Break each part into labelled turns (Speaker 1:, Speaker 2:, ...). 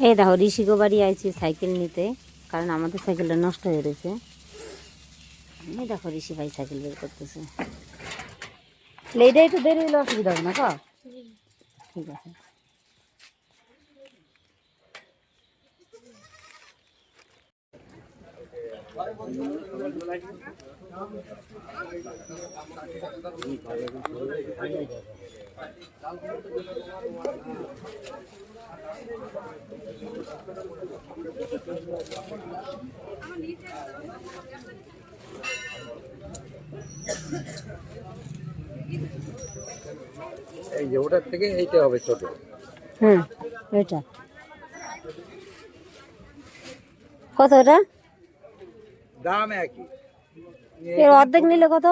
Speaker 1: এই দেখো ঋষিকো বাড়ি আইছি সাইকেল নিতে, কারণ আমাদের সাইকেলটা নষ্ট হয়ে রয়েছে। এই দেখো, ঋষি ভাই সাইকেল বের করতেছে। লেডে একটু দেরি হলে অসুবিধা হবে না ক ঠিক আছে।
Speaker 2: এই যে ওটার থেকে এইটা হবে ছোট।
Speaker 1: হুম এটা কত এটা?
Speaker 2: দাম একই।
Speaker 1: এর অর্ধেক নিলে কত?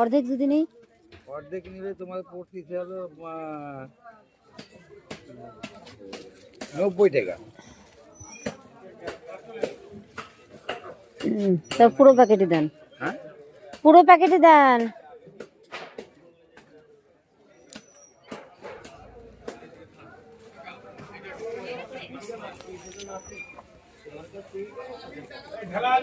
Speaker 1: অর্ধেক যদি নেই?
Speaker 2: অর্ধেক নিলে তোমার পড়তেছে হলো নব্বই টাকা।
Speaker 1: তা পুরো প্যাকেটই দেন।
Speaker 2: হ্যাঁ?
Speaker 1: পুরো প্যাকেটই দেন।
Speaker 3: আর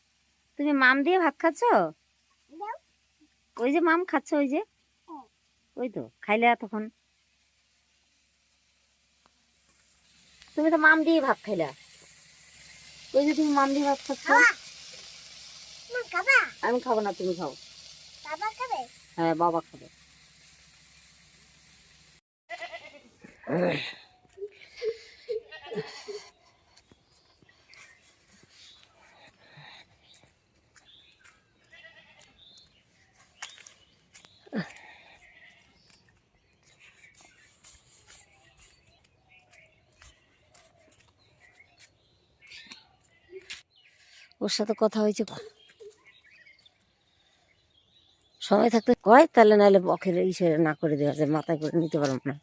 Speaker 1: তুমি মাম দিয়ে ভাত খাচ্ছ? ওই যে মাম খাচ্ছ ওই যে। ওই তো খাইলে তখন তুমি তো মাম দিয়ে ভাত খাইলা। ওই যে তুমি মাম দিয়ে ভাত খাচ্ছ। আমি খাব না তুমি খাও। হ্যাঁ বাবা খাবে। ওর সাথে কথা হয়েছে। সময় থাকতে কয় তাহলে নাহলে বখের ইসে না করে দেওয়া যায় মাথায় করে নিতে পারব না।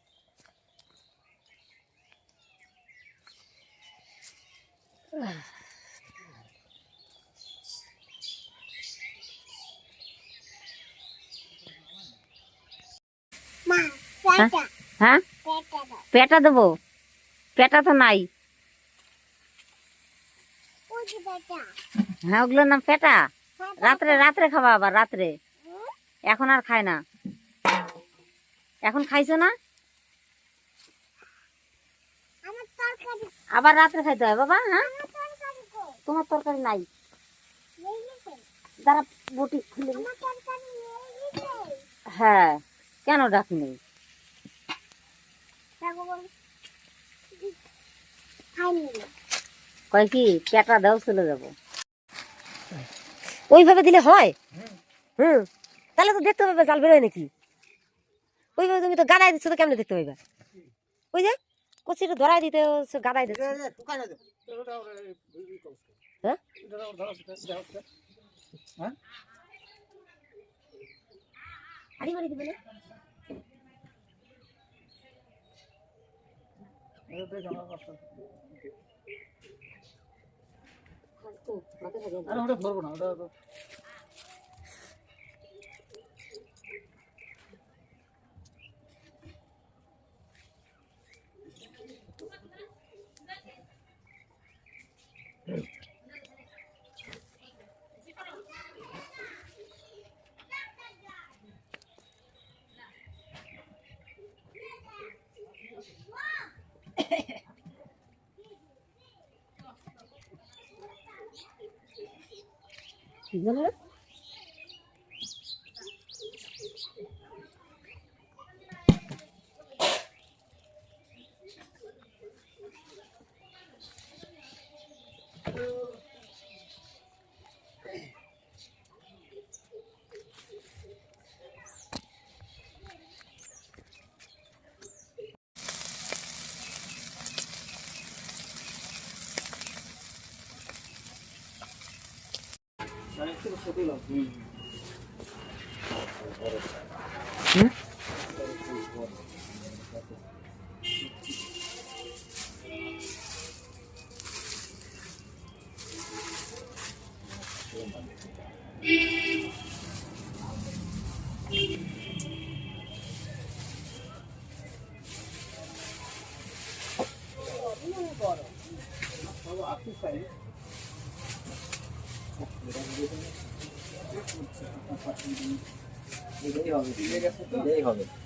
Speaker 1: হ্যাঁ? হ্যাঁ? পেটা দেবো? পেটা তো নাই। হ্যাঁ ওগুলোর নাম পেটা রাত্রে রাত্রে খাবা আবার রাত্রে। এখন আর খায় না। এখন খাইছো না? আবার রাত্রে খাইতে হয় বাবা হ্যাঁ? তোমার তরকারি নাই। দাঁড়া বটি খুলে হ্যাঁ কেন ডাক নেই? কয় কি পেটা দাও চলে যাব। ওইভাবে দিলে হয়? হুম। তাহলে তো দেখতে পাবে জাল বেরোয় নাকি? ওইভাবে তুমি তো গাদায় দিচ্ছ তো কেমনে দেখতে পাইবা? ওই যে কচিটা ধরাই দিতে গাদাই দিচ্ছে। হ্যাঁ? হাড়ি মারি দিবে না ও, মাথায় থাকে না।
Speaker 3: আরে ওটা ধরবো না ওটা
Speaker 1: ঠিক বলে না?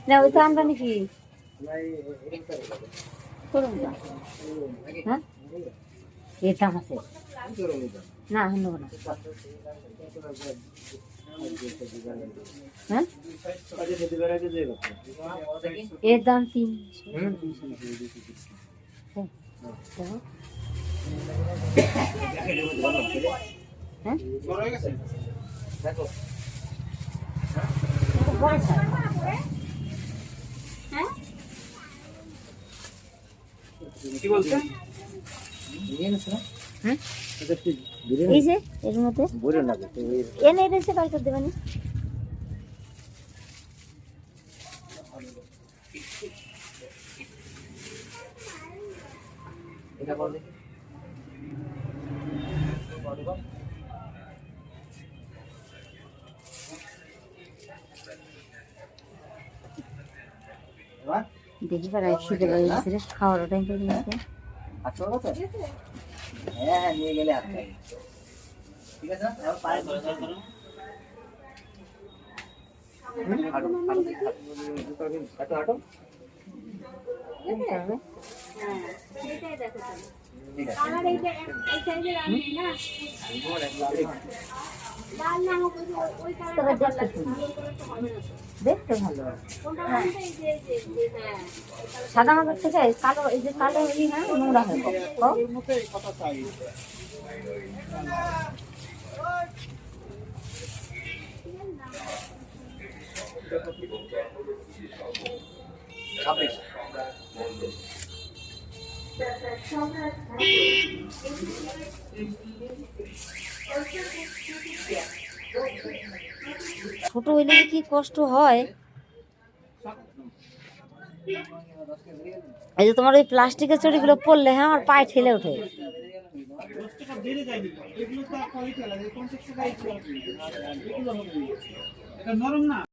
Speaker 1: না ওই তো আমরা নাকি করুন না। হ্যাঁ? এর দাম আছে। না এখন না। হ্যাঁ? এর দাম তিন হ্যাঁ
Speaker 2: দেখো
Speaker 1: এটা বড় size। হ্যাঁ
Speaker 2: কি বলছে?
Speaker 1: হ্যাঁ? এই যে এর মধ্যে। এনে এসে বাই করে দেবেন
Speaker 2: এটা বল
Speaker 1: দেখি পারা খিদে পেয়ে গেছে রে খাওয়ার টাইম করে নিয়েছে
Speaker 2: হ্যাঁ হ্যাঁ নিয়ে গেলে ঠিক আছে এবার পায়ে
Speaker 1: হবে?
Speaker 2: ঠিক আছে
Speaker 1: তবে দেখতে ভালো সাদা মাছের থেকে কালো এই যে কালো এই হ্যাঁ নোংরা হয়।
Speaker 2: ছাব্বিশ
Speaker 1: ছোট হইলে কি কষ্ট হয়? এই যে তোমার ওই প্লাস্টিকের চড়িগুলো পড়লে হ্যাঁ আমার পায়ে ঠেলে ওঠে।
Speaker 3: নরম না?